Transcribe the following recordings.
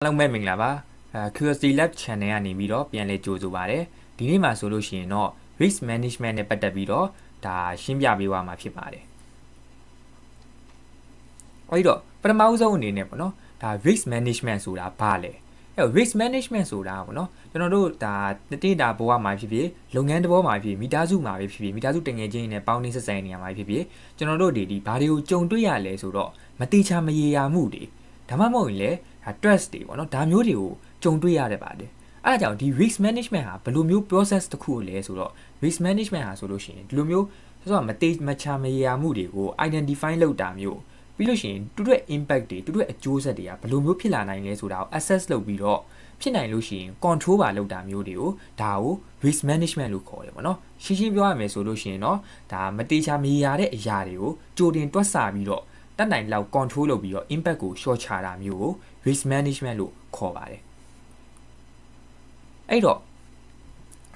အားလုံးပဲမင်္ဂလာပါအဲ Curiosity Lab Channel ကနေပြီးတော့ပြန်လည်ကြိုဆိုပါရစေဒီနေ့မှာဆိုလို့ရှိရင်တော့ risk management နဲ့ပတ်သက်ပြီးတော့ဒါရှင်းပြပေးသွားမှာဖြစ်ပါတယ်အဲ့တော့ပထမဦးဆုံးအနေနဲ့ပေါ့နော်ဒါ risk management ဆိုတာဘာလဲအဲ risk management ဆိုတာပေါ့နော်ကျွန်တော်တို့ဒါတိတာဘဝမှာဖြစ်ဖြစ်လုပ်ငန်းတစ်ဘောမှာဖြစ်ဖြစ်မိသားစုမှာပဲဖြစ်ဖြစ်မိသားစုတငယ်ချင်းနဲ့ပေါင်းနေဆက်ဆံနေရမှာဖြစ်ဖြစ်ကျွန်တော်တို့ဒီဒီဘာတွေကိုကြုံတွေ့ရလဲဆိုတော့မတိချာမရေရာမှုတွေဒါမှမဟုတ်ရင်လည်း ဒါ stress တွေပေါ့နော်ဒါမျိုးတွေကိုကြုံတွေ့ရတဲ့ပါတယ်အဲအကြောင်းဒီ risk management ဟာဘယ်လိုမျိုး process တစ်ခုလဲဆိုတော့ risk management ဟာဆိုလို့ရှိရင်ဒီလိုမျိုးဆိုတော့မတိမချာမရေရာမှုတွေကို identify လုပ်တာမျိုးပြီးလို့ရှိရင်တူတဲ့ impact တွေတူတဲ့အကျိုးဆက်တွေကဘယ်လိုမျိုးဖြစ်လာနိုင်လဲဆိုတာကို assess လုပ်ပြီးတော့ဖြစ်နိုင်လို့ရှိရင် control ပါလုပ်တာမျိုးတွေကိုဒါကို risk management လို့ခေါ်တယ်ပေါ့နော်ရှင်းရှင်းပြောရမယ်ဆိုလို့ရှိရင်တော့ဒါမတိချာမရေရာတဲ့အရာတွေကိုကြိုတင်တွက်ဆပြီးတော့တတ်နိုင်လောက် control လုပ်ပြီးတော့ impact ကို short ချတာမျိုးကို risk management လို့ခေါ်ပါတယ်အဲ့တော့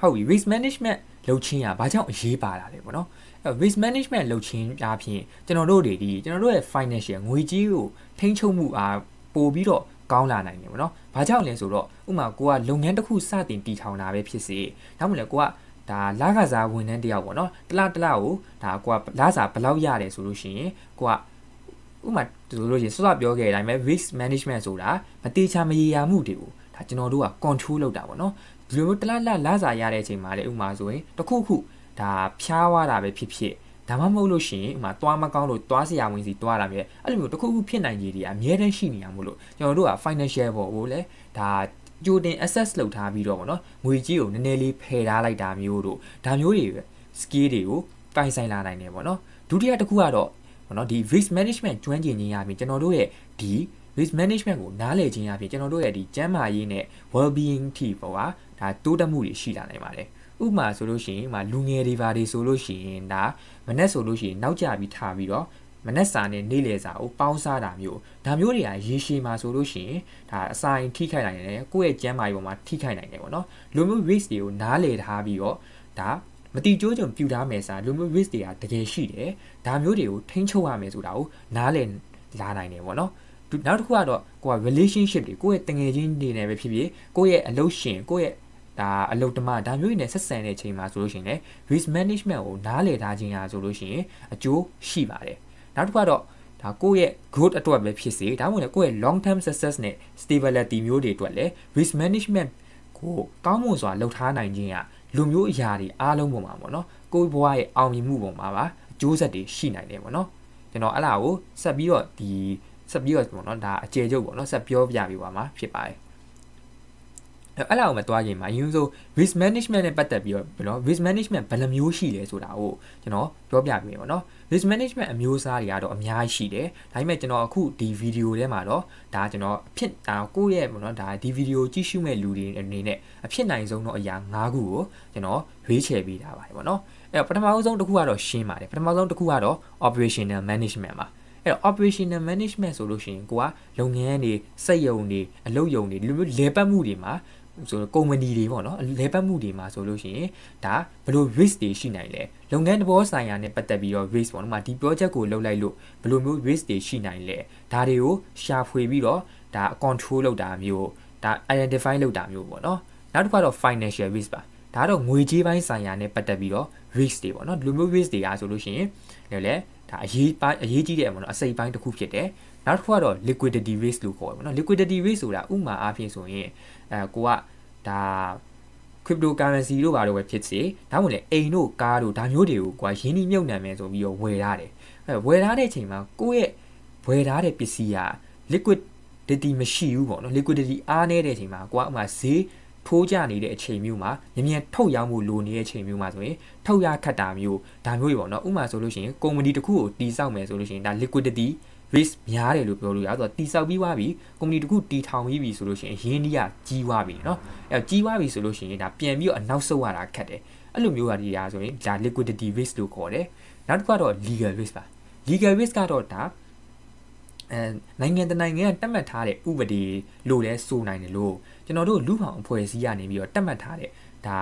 ဟုတ်ပြီ risk management လုပ်ချင်းကဘာကြောင့်အရေးပါတာလဲပေါ့နော်အဲ risk management လုပ်ချင်းအပြင်ကျွန်တော်တို့တွေဒီကျွန်တော်တို့ရဲ့ financial ငွေကြေးကိုထိန်းချုပ်မှုအားပို့ပြီးတော့ကောင်းလာနိုင်တယ်ပေါ့နော်။ဘာကြောင့်လဲဆိုတော့ဥမာကိုကလုပ်ငန်းတစ်ခုစတင်တည်ထောင်တာပဲဖြစ်စေ။ဒါမှမဟုတ်လေကိုကဒါလခစားဝန်ထမ်းတယောက်ပေါ့နော်။တစ်လတစ်လကိုဒါကိုကလစာဘယ်လောက်ရတယ်ဆိုလို့ရှိရင်ကိုက ဥမာဆိုလို့ရှိရင်စောစောပြောခဲ့တဲ့အတိုင်းပဲ risk management ဆိုတာမတေချာမရေရာမှုတွေကိုဒါကျွန်တော်တို့က control လုပ်တာပေါ့နော်။ဒီလိုမျိုးတစ်လလလစာရတဲ့အချိန်မှာလေဥမာဆိုရင်တစ်ခုခုဒါဖျားသွားတာပဲဖြစ်ဖြစ်ဒါမှမဟုတ်လို့ရှိရင်ဥမာသွားမကောင်းလို့သွားစရာဝင်စီသွားတာပဲအဲ့လိုမျိုးတစ်ခုခုဖြစ်နိုင်ကြီးတွေအများတန်းရှိနေရမို့လို့ကျွန်တော်တို့က financial ပေါ်ကိုလည်းဒါကြိုတင် access လုပ်ထားပြီးတော့ဗောနော်ငွေကြီးကိုနည်းနည်းလေးဖယ်ထားလိုက်တာမျိုးတို့ဒါမျိုးတွေ skill တွေကိုပိုင်ဆိုင်လာနိုင်တယ်ဗောနော်ဒုတိယတစ်ခုကတော့ ဗောနော်ဒီ risk management ကျွမ်းကျင်ခြင်းရပြင်ကျွန်တော်တို့ရဲ့ဒီ risk management ကိုနားလည်ခြင်းအပြင်ကျွန်တော်တို့ရဲ့ဒီကျန်းမာရေးနဲ့ well being ထိပေါ့ကွာဒါတိုးတက်မှုတွေရှိလာနိုင်ပါတယ်ဥပမာဆိုလို့ရှိရင်ဥမာလူငယ်တွေပါတွေဆိုလို့ရှိရင်ဒါမနေ့ဆိုလို့ရှိရင်နောက်ကျပြီးထားပြီးတော့မနေ့စာနဲ့နေ့လယ်စာကိုပေါင်းစားတာမျိုးဒါမျိုးတွေကရေရှည်မှာဆိုလို့ရှိရင်ဒါအစာရင်ထိခိုက်နိုင်တယ်ကိုယ့်ရဲ့ကျန်းမာရေးပေါ်မှာထိခိုက်နိုင်တယ်ပေါ့နော်လူမျိုး risk တွေကိုနားလည်ထားပြီးတော့ဒါ မတိကျိုးကြုံပြူထားမယ်စာလူမျိုး risk တွေကတကယ်ရှိတယ်ဒါမျိုးတွေကိုထိန်းချုပ်ရမယ်ဆိုတာကိုနားလည်လာနိုင်တယ်ပေါ့နော်နောက်တစ်ခုကတော့ကိုက relationship တွေကိုယ့်ရဲ့တငယ်ချင်းတွေနဲ့ပဲဖြစ်ဖြစ်ကိုယ့်ရဲ့အလုပ်ရှင်ကိုယ့်ရဲ့ဒါအလုတ်တမဒါမျိုးတွေနဲ့ဆက်ဆံတဲ့အချိန်မှာဆိုလို့ရှိရင်လည်း risk management ကိုနားလည်ထားခြင်းဟာဆိုလို့ရှိရင်အကျိုးရှိပါတယ်နောက်တစ်ခါတော့ဒါကိုယ့်ရဲ့ growth အတွက်ပဲဖြစ်စေဒါမှမဟုတ်လည်းကိုယ့်ရဲ့ long term success နဲ့ stability မျိုးတွေအတွက်လည်း risk management ကိုကောင်းမွန်စွာလုပ်ထားနိုင်ခြင်းက လူမျိုးအရာတွေအားလုံးပုံမှာပေါ့နော်ကိုယ့်ဘဝရဲ့အောင်မြင်မှုပုံမှာပါအကျိုးဆက်တွေရှိနိုင်တယ်ပေါ့နော်ကျွန်တော်အဲ့လာကိုဆက်ပြီးတော့ဒီဆက်ပြီးတော့ပေါ့နော်ဒါအကျေကျုပ်ပေါ့နော်ဆက်ပြောပြပေးပါမှာဖြစ်ပါတယ်အဲ့လောက်မသွားခင်မှာအရင်ဆုံး risk management နဲ့ပတ်သက်ပြီးတော့ဘယ်လို risk management ဘယ်လိုမျိုးရှိလဲဆိုတာကိုကျွန်တော်ပြောပြပေးပါတော့ risk management အမျိုးအစားတွေကတော့အများကြီးရှိတယ်ဒါပေမဲ့ကျွန်တော်အခုဒီဗီဒီယိုထဲမှာတော့ဒါကျွန်တော်အဖြစ်ဒါကိုယ့်ရဲ့ပေါ့နော်ဒါဒီဗီဒီယိုကြည့်ရှုမဲ့လူတွေအနေနဲ့အဖြစ်နိုင်ဆုံးတော့အရာ၅ခုကိုကျွန်တော်ရွေးချယ်ပေးထားပါတယ်ပေါ့နော်အဲ့တော့ပထမဆုံးတစ်ခုကတော့ရှင်းပါတယ်ပထမဆုံးတစ်ခုကတော့ operational management ပါအဲ့တော့ operational management ဆိုလို့ရှိရင်ကိုကလုပ်ငန်းတွေစက်ရုံတွေအလုပ်ရုံတွေဒီလိုမျိုးလေပတ်မှုတွေမှာ ဆိုတော့ကုမ္ပဏီတွေပေါ့နော်လဲပတ်မှုတွေမှာဆိုလို့ရှိရင်ဒါဘယ်လို risk တွေရှိနိုင်လဲလုပ်ငန်းတဘောဆိုင်ရာနဲ့ပတ်သက်ပြီးတော့ risk ပေါ့နော်ဒီ project ကိုလုပ်လိုက်လို့ဘယ်လိုမျိုး risk တွေရှိနိုင်လဲဒါတွေကိုရှာဖွေပြီးတော့ဒါ control လုပ်တာမျိုးဒါ identify လုပ်တာမျိုးပေါ့နော်နောက်တစ်ခါတော့ financial risk ပါဒါတော့ငွေကြေးပိုင်းဆိုင်ရာနဲ့ပတ်သက်ပြီးတော့ risk တွေပေါ့နော်ဒီလိုမျိုး risk တွေအားဆိုလို့ရှိရင်လည်းဒါအရေးပိုင်းအရေးကြီးတယ်ပေါ့နော်အစိပ်ပိုင်းတစ်ခုဖြစ်တယ် နောက်တစ်ခုကတော့ liquidity risk လို့ခေါ်တယ်ပေါ့နော် liquidity risk ဆိုတာဥမာအားဖြင့်ဆိုရင်အဲကိုကဒါ cryptocurrency တို့ဘာလို့ပဲဖြစ်စေဒါမှမဟုတ်လေအိမ်တို့ကားတို့ဒါမျိုးတွေကိုကွာရင်းနှီးမြုပ်နှံမယ်ဆိုပြီးတော့ဝယ်ထားတယ်အဲဝယ်ထားတဲ့အချိန်မှာကိုယ့်ရဲ့ဝယ်ထားတဲ့ပစ္စည်းက liquidity မရှိဘူးပေါ့နော် liquidity အားနည်းတဲ့အချိန်မှာကိုကဥမာဈေးထိုးကြနေတဲ့အချိန်မျိုးမှာမြ мян ထုတ်ရောင်းမှုလိုနေတဲ့အချိန်မျိုးမှာဆိုရင်ထုတ်ရခတ်တာမျိုးဒါမျိုးတွေပေါ့နော်ဥမာဆိုလို့ရှိရင်ကုမ္ပဏီတစ်ခုကိုတီးဆောက်မယ်ဆိုလို့ရှိရင်ဒါ liquidity risk များတယ်လို့ပြောလို့ရဆိုတော့တီဆောက်ပြီးွားပြီကုမ္ပဏီတစ်ခုတီထောင်ပြီးပြီဆိုလို့ရှိရင်ရင်းနှီးရကြီးွားပြီเนาะအဲကြီးွားပြီဆိုလို့ရှိရင်ဒါပြန်ပြီးတော့အနောက်ဆုတ်ရတာခက်တယ်အဲ့လိုမျိုးဟာဒီရာဆိုရင်ဒါ liquidity risk လို့ခေါ်တယ်နောက်တစ်ခုကတော့ legal risk ပါ legal risk ကတော့ဒါအဲနိုင်ငံတနိုင်ငံကတတ်မှတ်ထားတဲ့ဥပဒေလို့လဲဆိုနိုင်တယ်လို့ကျွန်တော်တို့လူဖောင်အဖွဲ့အစည်းကနေပြီးတော့တတ်မှတ်ထားတဲ့ဒါ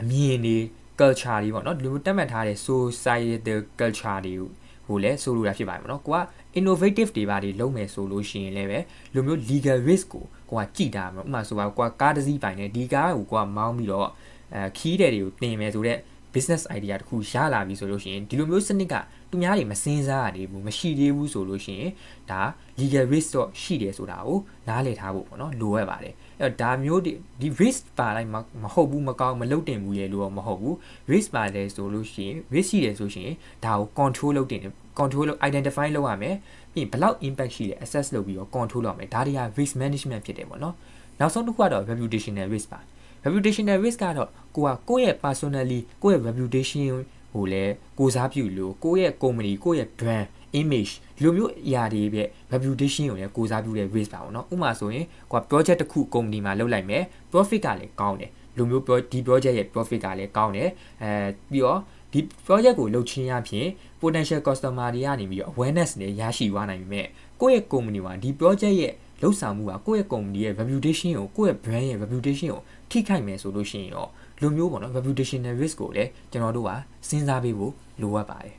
အမြင်တွေ culture တွေပေါ့နော်ဒီလိုတတ်မှတ်ထားတဲ့ societal culture တွေကို ဟိုလဲဆိုလိုတာဖြစ်ပါတယ်ပေါ့နော်ကိုက innovative တွေပါတွေလုံးမယ်ဆိုလို့ရှိရင်လည်းပဲလူမျိုး legal risk ကိုကိုကကြည်တာမှာဥပမာဆိုပါကိုကကားတစ်စီးပိုင်နေဒီကားကိုကိုကမောင်းပြီးတော့အဲခီးတဲ့တွေကိုတင်မယ်ဆိုတော့ business idea တခုရလာပြီဆိုလို့ရှိရင်ဒီလိုမျိုးစနစ်ကသူများတွေမစင်းစားရသေးဘူးမရှိသေးဘူးဆိုလို့ရှိရင်ဒါ legal risk တော့ရှိတယ်ဆိုတာကိုနားလည်ထားဖို့ပေါ့နော်လိုရပါတယ် အဲ့တော့ဒါမျိုးဒီ risk ပါလိုက်မဟုတ်ဘူးမကောင်းမလုပ်တင်ဘူးရဲ့လို့တော့မဟုတ်ဘူး risk ပါတယ်ဆိုလို့ရှိရင် risk ရှိတယ်ဆိုရှင်ဒါကို control လုပ်တင် control လုပ် identify လုပ်ရမယ်ပြီးဘယ်လောက် impact ရှိလဲ assess လုပ်ပြီးတော့ control လုပ်ရမယ်ဒါတွေက risk management ဖြစ်တယ်ပေါ့နော်နောက်ဆုံးတစ်ခုကတော့ reputational risk ပါ reputational risk ကတော့ကိုကကိုယ့်ရဲ့ personally ကိုယ့်ရဲ့ reputation ဟိုလဲကိုစားပြုလို့ကိုယ့်ရဲ့ company ကိုယ့်ရဲ့ brand image ဒီလိုမျိုးအရာတွေရဲ့ reputation ကိုလည်းကိုစားပြုတဲ့ risk ပါပေါ့နော်ဥပမာဆိုရင်ကိုက project တစ်ခု company မှာလုပ်လိုက်မယ် profit ကလည်းကောင်းတယ်လူမျိုးဒီ project ရဲ့ profit ကလည်းကောင်းတယ်အဲပြီးတော့ဒီ project ကိုလုပ်ချင်းရဖြင့် potential customer တွေကနေပြီးတော့ awareness တွေရရှိသွားနိုင်ပြီမဲ့ကိုယ့်ရဲ့ company မှာဒီ project ရဲ့လှုပ်ဆောင်မှုကကိုယ့်ရဲ့ company ရဲ့ reputation ကိုကိုယ့်ရဲ့ brand ရဲ့ reputation ကိုထိခိုက်မယ်ဆိုလို့ရှိရင်တော့လူမျိုးပေါ့နော် reputational risk ကိုလည်းကျွန်တော်တို့ကစဉ်းစားပေးဖို့လိုအပ်ပါတယ်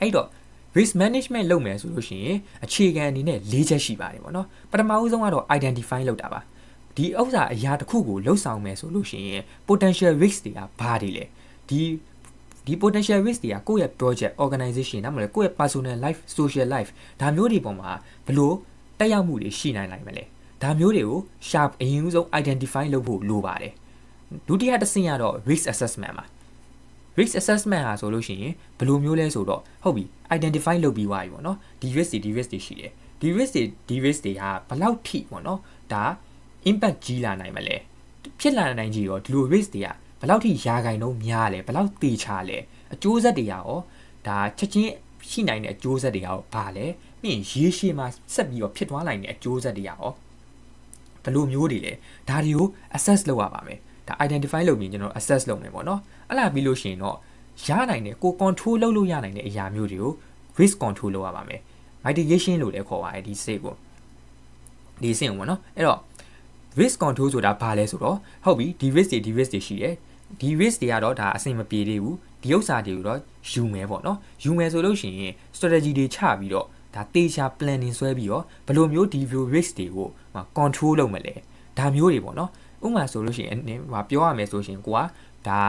အဲ့တော့ risk management လုပ်မယ်ဆိုလို့ရှိရင်အခြေခံအနေနဲ့၄ချက်ရှိပါတယ်ပေါ့နော်ပထမဦးဆုံးကတော့ identify လုပ်တာပါဒီဥစ္စာအရာတစ်ခုကိုလှုပ်ဆောင်မယ်ဆိုလို့ရှိရင် potential risk တွေကဘာတွေလဲဒီဒီ potential risk တွေကကိုယ့်ရဲ့ project organization ဒါမှမဟုတ်ကိုယ့်ရဲ့ personal life social life ဒါမျိုးတွေပေါ်မှာဘလို့တက်ရောက်မှုတွေရှိနိုင်နိုင်မလဲဒါမျိုးတွေကို sharp အရင်ဆုံး identify လုပ်ဖို့လိုပါတယ်ဒုတိယတစ်ဆင့်ကတော့ risk assessment ပါ risk assessment ဟာဆိုလို့ရှိရင်ဘယ်လိုမျိုးလဲဆိုတော့ဟုတ်ပြီ identify လုပ်ပြီးသွားပြီပေါ့နော်ဒီ risk တွေဒီ risk တွေရှိတယ်ဒီ risk တွေဒီ risk တွေဟာဘယ်လောက်ထိပေါ့နော်ဒါ impact ကြီးလာနိုင်မလဲဖြစ်လာနိုင်ကြီးရောဒီလို risk တွေကဘယ်လောက်ထိရာဂိုင်နှုန်းများလဲဘယ်လောက်တေချာလဲအကျိုးဆက်တွေရောဒါချက်ချင်းရှိနိုင်တဲ့အကျိုးဆက်တွေရောဘာလဲပြီးရင်ရေရှည်မှာဆက်ပြီးတော့ဖြစ်သွားနိုင်တဲ့အကျိုးဆက်တွေရောဘယ်လိုမျိုးတွေလဲဒါတွေကို assess လုပ်ရပါမယ်ဒါ identify လုပ်ပြီးကျွန်တော် assess လုပ်မယ်ပေါ့နော် အဲ့လာပြီးလို့ရှိရင်တော့ရနိုင်တဲ့ကို control လုပ်လို့ရနိုင်တဲ့အရာမျိုးတွေကို risk control လုပ်ရပါမယ် mitigation လို့လည်းခေါ်ပါတယ်ဒီစိတ်ကိုဒီစိတ်ကိုပေါ့နော်အဲ့တော့ risk control ဆိုတာဘာလဲဆိုတော့ဟုတ်ပြီဒီ risk တွေဒီ risk တွေရှိတယ်ဒီ risk တွေကတော့ဒါအဆင်မပြေသေးဘူးဒီဥစ္စာတွေကိုတော့ယူမယ်ပေါ့နော်ယူမယ်ဆိုလို့ရှိရင် strategy တွေချပြီးတော့ဒါတေချာ planning ဆွဲပြီးတော့ဘယ်လိုမျိုးဒီ risk တွေကို control လုပ်မလဲဒါမျိုးတွေပေါ့နော်ဥပမာဆိုလို့ရှိရင်ဟိုပြောရမယ်ဆိုရှင်ကိုကဒါ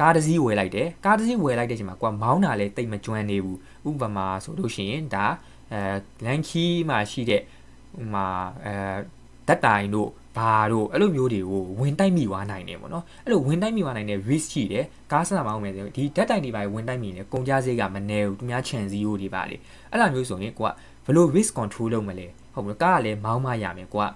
ကားတစ်စီးဝယ်လိုက်တယ်ကားတစ်စီးဝယ်လိုက်တဲ့အချိန်မှာကိုကမောင်းတာလည်းတိတ်မကျွမ်းနေဘူးဥပမာဆိုလို့ရှိရင်ဒါအဲလန်ခီမှာရှိတဲ့ဟိုမှာအဲဓာတ်တိုင်တို့ဘာတို့အဲ့လိုမျိုးတွေကိုဝင်တိုက်မိသွားနိုင်တယ်ပေါ့နော်အဲ့လိုဝင်တိုက်မိသွားနိုင်တဲ့ risk ရှိတယ်ကားစမောင်းမယ်ဆိုဒီဓာတ်တိုင်တွေပါဝင်တိုက်မိနေကုန်ကြစေးကမနေဘူးသူများခြံစည်းရိုးတွေပါလေအဲ့လိုမျိုးဆိုရင်ကိုကဘယ်လို risk control လုပ်မလဲဟုတ်မလားကားကလည်းမောင်းမရမယ်ကိုက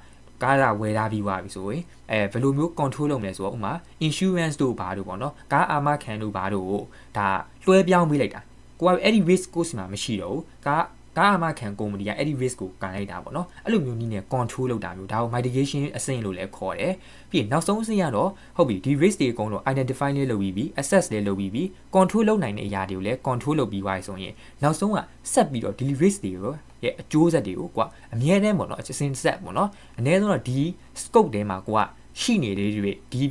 ကားကဝယ်ထားပြီးသွားပြီဆိုရင်အဲဘယ်လိုမျိုး control လုပ်မလဲဆိုတော့ဥမာ insurance တို့ဘာတို့ပေါ့နော်ကားအာမခံတို့ဘာတို့ကိုဒါလွှဲပြောင်းပေးလိုက်တာကိုကအဲ့ဒီ risk ကိုစီမှာမရှိတော့ဘူးကားကားအာမခံကုမ္ပဏီကအဲ့ဒီ risk ကိုကန်လိုက်တာပေါ့နော်အဲ့လိုမျိုးနည်းနဲ့ control လုပ်တာမျိုးဒါကို mitigation အဆင့်လို့လည်းခေါ်တယ်ပြီးနောက်ဆုံးအဆင့်ကတော့ဟုတ်ပြီဒီ risk တွေအကုန်လုံး identify လေးလုပ်ပြီးပြီ assess လေးလုပ်ပြီးပြီ control လုပ်နိုင်တဲ့အရာတွေကိုလည်း control လုပ်ပြီးသွားပြီဆိုရင်နောက်ဆုံးကဆက်ပြီးတော့ဒီ risk တွေကို ရဲ့အကျိုးဆက်တွေကိုကွာအမြဲတမ်းပေါ့နော်အစဉ်ဆက်ပေါ့နော်အနည်းဆုံးတော့ဒီ scope ထဲမှာကွာရှိနေတဲ့တွေဒီ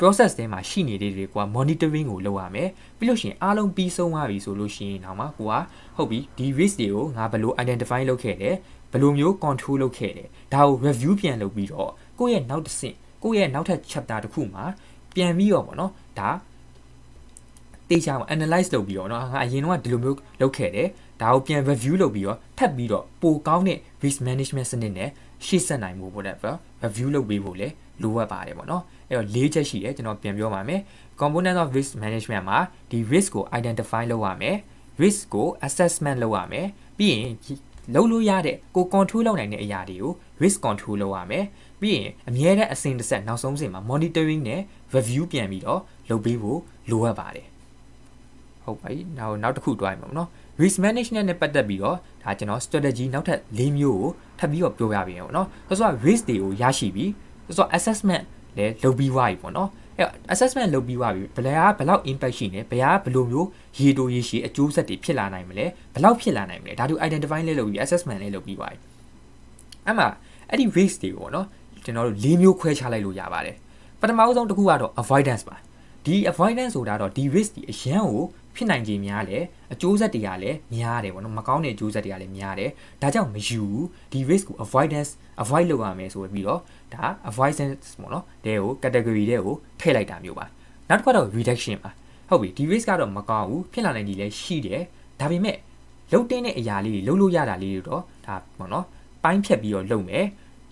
process ထဲမှာရှိနေတဲ့တွေကိုက monitoring ကိုလုပ်ရမယ်ပြီးလို့ရှိရင်အားလုံးပြီးဆုံးသွားပြီဆိုလို့ရှိရင်တော့မှကိုကဟုတ်ပြီဒီ risk တွေကိုငါဘယ်လို identify လုပ်ခဲ့တယ်ဘယ်လိုမျိုး control လုပ်ခဲ့တယ်ဒါကို review ပြန်လုပ်ပြီးတော့ကိုယ့်ရဲ့နောက်တစ်ဆင့်ကိုယ့်ရဲ့နောက်ထပ် chapter တစ်ခုမှာပြန်ပြီးတော့ပေါ့နော်ဒါတေချာမှာ analyze လုပ်ပြီးတော့เนาะငါအရင်တော့ဒီလိုမျိုးလုပ်ခဲ့တယ် ဒါကိုပြန် review လုပ်ပြီးတော့ထပ်ပြီးတော့ပိုကောင်းတဲ့ risk management စနစ်နဲ့ရှေ့ဆက်နိုင်မှုပေါ့တဲ့ review လုပ်ပေးဖို့လည်းလိုအပ်ပါတယ်ပေါ့နော်အဲ့တော့၄ချက်ရှိတယ်ကျွန်တော်ပြန်ပြောပါမယ် component of risk management မှာဒီ risk ကို identify လုပ်ရမယ် risk ကို assessment လုပ်ရမယ်ပြီးရင်လုပ်လို့ရတဲ့ကို control လုပ်နိုင်တဲ့အရာတွေကို risk control လုပ်ရမယ်ပြီးရင်အမြဲတမ်းအစဉ်တစ်ဆက်နောက်ဆုံးစဉ်မှာ monitoring နဲ့ review ပြန်ပြီးတော့လုပ်ပေးဖို့လိုအပ်ပါတယ်ဟုတ်ပါပြီနောက်နောက်တစ်ခုတွိုင်းမှာနော် risk management နဲ့ပတ်သက်ပြီးတော့ဒါကျွန်တော် strategy နောက်ထပ်၄မျိုးကိုထပ်ပြီးတော့ပြောပြပေးရအောင်နော်ဆိုတော့ risk တွေကိုရရှိပြီးဆိုတော့ assessment လည်းလုပ်ပြီးသွားပြီပေါ့နော်အဲ့ assessment လုပ်ပြီးသွားပြီဘယ်လားဘယ်လောက် impact ရှိနေဘယ်ဟာဘယ်လိုမျိုးရေတိုရေရှည်အကျိုးဆက်တွေဖြစ်လာနိုင်မလဲဘယ်လောက်ဖြစ်လာနိုင်မလဲဒါတို့ identify လေးလုပ်ပြီး assessment လေးလုပ်ပြီးသွားပြီအဲ့မှာအဲ့ဒီ risk တွေပေါ့နော်ကျွန်တော်တို့၄မျိုးခွဲခြားလိုက်လို့ရပါတယ်ပထမဆုံးတစ်ခုကတော့ avoidance ပါဒီ avoidance ဆိုတာတော့ဒီ risk ဒီအရန်ကို ဖြစ်နိုင်ခြေများလဲအကျိုးဆက်တွေကလည်းများတယ်ပေါ့နော်မကောင်းတဲ့အကျိုးဆက်တွေကလည်းများတယ်ဒါကြောင့်မယူဘူးဒီ risk ကို avoidance avoid လုပ်ရမယ်ဆိုပြီးတော့ဒါ avoidance ပေါ့နော်တဲကို category တဲကိုထည့်လိုက်တာမျိုးပါနောက်တစ်ခါတော့ reduction ပါဟုတ်ပြီဒီ risk ကတော့မကောင်းဘူးဖြစ်လာနိုင်ကြီးလည်းရှိတယ်ဒါပေမဲ့လုတ်တင်းတဲ့အရာလေးတွေလုတ်လို့ရတာလေးတွေတော့ဒါပေါ့နော်ပိုင်းဖြတ်ပြီးတော့လုပ်မယ်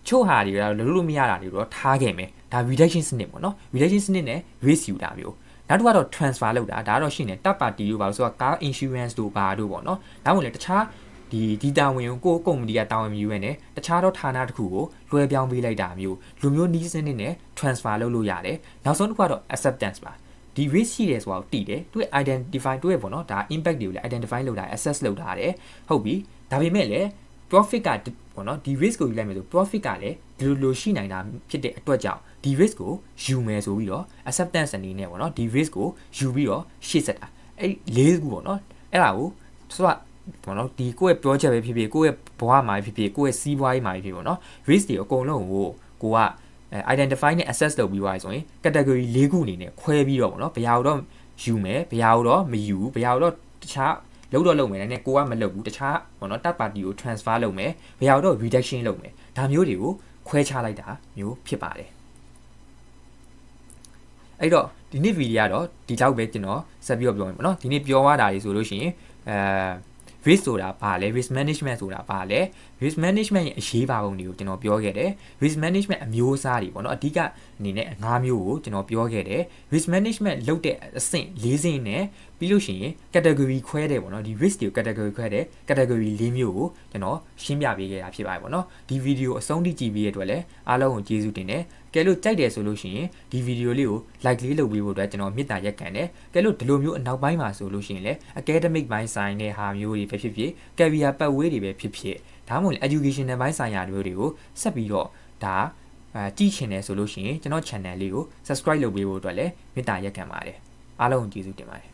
ချို့ဟာတွေကတော့လုတ်လို့မရတာတွေတော့ထားခဲ့မယ်ဒါ reduction စနစ်ပေါ့နော် reduction စနစ်နဲ့ risk ယူတာမျိုး နောက်တစ်ခါတော့ transfer လုပ်တာဒါတော့ရှိနေ third party တို့ပါလို့ဆိုတော့ car insurance တို့ပါတို့ပေါ့နော်ဒါမှမဟုတ်လေတခြားဒီဒီတာဝန်ကိုကိုကုမ္ပဏီကတာဝန်ယူရနေတခြားသောဌာနတစ်ခုကိုလွှဲပြောင်းပေးလိုက်တာမျိုးလူမျိုးနီးစနစ်နဲ့ transfer လုပ်လို့ရတယ်နောက်ဆုံးတစ်ခုကတော့ acceptance ပါဒီ risk ရှိတယ်ဆိုတော့တည်တယ်သူ့ identify သူ့ရဲ့ပေါ့နော်ဒါ impact တွေကိုလည်း identify လုပ်တာ assess လုပ်တာတယ်ဟုတ်ပြီဒါပေမဲ့လည်း profit က ပေါ့နော်ဒီ risk ကိုယူလိုက်မယ်ဆို profit ကလည်းဒီလိုလိုရှိနိုင်တာဖြစ်တဲ့အတွက်ကြောင့်ဒီ risk ကိုယူမယ်ဆိုပြီးတော့ acceptance အနေနဲ့ပေါ့နော်ဒီ risk ကိုယူပြီးတော့ရှေ့ဆက်တာအဲ့လေးခုပေါ့နော်အဲ့ဒါကိုဆိုတော့ပေါ့နော်ဒီကိုယ့်ရဲ့ project ပဲဖြစ်ဖြစ်ကိုယ့်ရဲ့ဘဝမှာဖြစ်ဖြစ်ကိုယ့်ရဲ့စီးပွားရေးမှာဖြစ်ဖြစ်ပေါ့နော် risk တွေအကုန်လုံးကိုကိုက identify နဲ့ access လုပ်ပြီးသွားပြီဆိုရင် category ၄ခုအနေနဲ့ခွဲပြီးတော့ပေါ့နော်ဘယ်ဟာတော့ယူမယ်ဘယ်ဟာတော့မယူဘယ်ဟာတော့တခြား လုံးတော့လုပ်မယ်နဲ့ကိုကမလုပ်ဘူးတခြားပေါ့နော် third party ကို transfer လုပ်မယ်ဘယ်ဟာတော့ reduction လုပ်မယ်ဒါမျိုးတွေကိုခွဲခြားလိုက်တာမျိုးဖြစ်ပါတယ်အဲ့တော့ဒီနေ့ဗီဒီယိုကတော့ဒီလောက်ပဲကျွန်တော်ဆက်ပြီးတော့ပြောမယ်ပေါ့နော်ဒီနေ့ပြောရတာတွေဆိုလို့ရှိရင်အဲ risk ဆိုတာဘာလဲ risk management ဆိုတာဘာလဲ risk management ရဲ့အရေးပါပုံတွေကိုကျွန်တော်ပြောခဲ့တယ် risk management အမျိုးအစားတွေပေါ့နော်အဓိကအနေနဲ့၅မျိုးကိုကျွန်တော်ပြောခဲ့တယ် risk management လုပ်တဲ့အဆင့်၄ဆင့်နဲ့ပြီးလို့ရှိရင် category ခွဲတယ်ပေါ့နော်ဒီ risk တွေကို category ခွဲတယ် category ၄မျိုးကိုကျွန်တော်ရှင်းပြပေးခဲ့တာဖြစ်ပါတယ်ပေါ့နော်ဒီဗီဒီယိုအဆုံးထိကြည့်ပြီးရတဲ့အတွက်လည်းအားလုံးကိုကျေးဇူးတင်တယ်ကဲလို့ကြိုက်တယ်ဆိုလို့ရှိရင်ဒီဗီဒီယိုလေးကို like လေးလုပ်ပေးဖို့အတွက်ကျွန်တော်မေတ္တာရက်ခံတယ်ကဲလို့ဒီလိုမျိုးအနောက်ပိုင်းမှာဆိုလို့ရှိရင်လည်း academic ဘိုင်းဆိုင်တဲ့ဟာမျိုးတွေပဲဖြစ်ဖြစ် career ပတ်ဝေးတွေပဲဖြစ်ဖြစ်ဒါမှမဟုတ် educational ဘိုင်းဆိုင်ရာမျိုးတွေကိုဆက်ပြီးတော့ဒါအဲကြည့်ချင်တယ်ဆိုလို့ရှိရင်ကျွန်တော် channel လေးကို subscribe လုပ်ပေးဖို့အတွက်လည်းမေတ္တာရက်ခံပါတယ်အားလုံးကျေးဇူးတင်ပါတယ်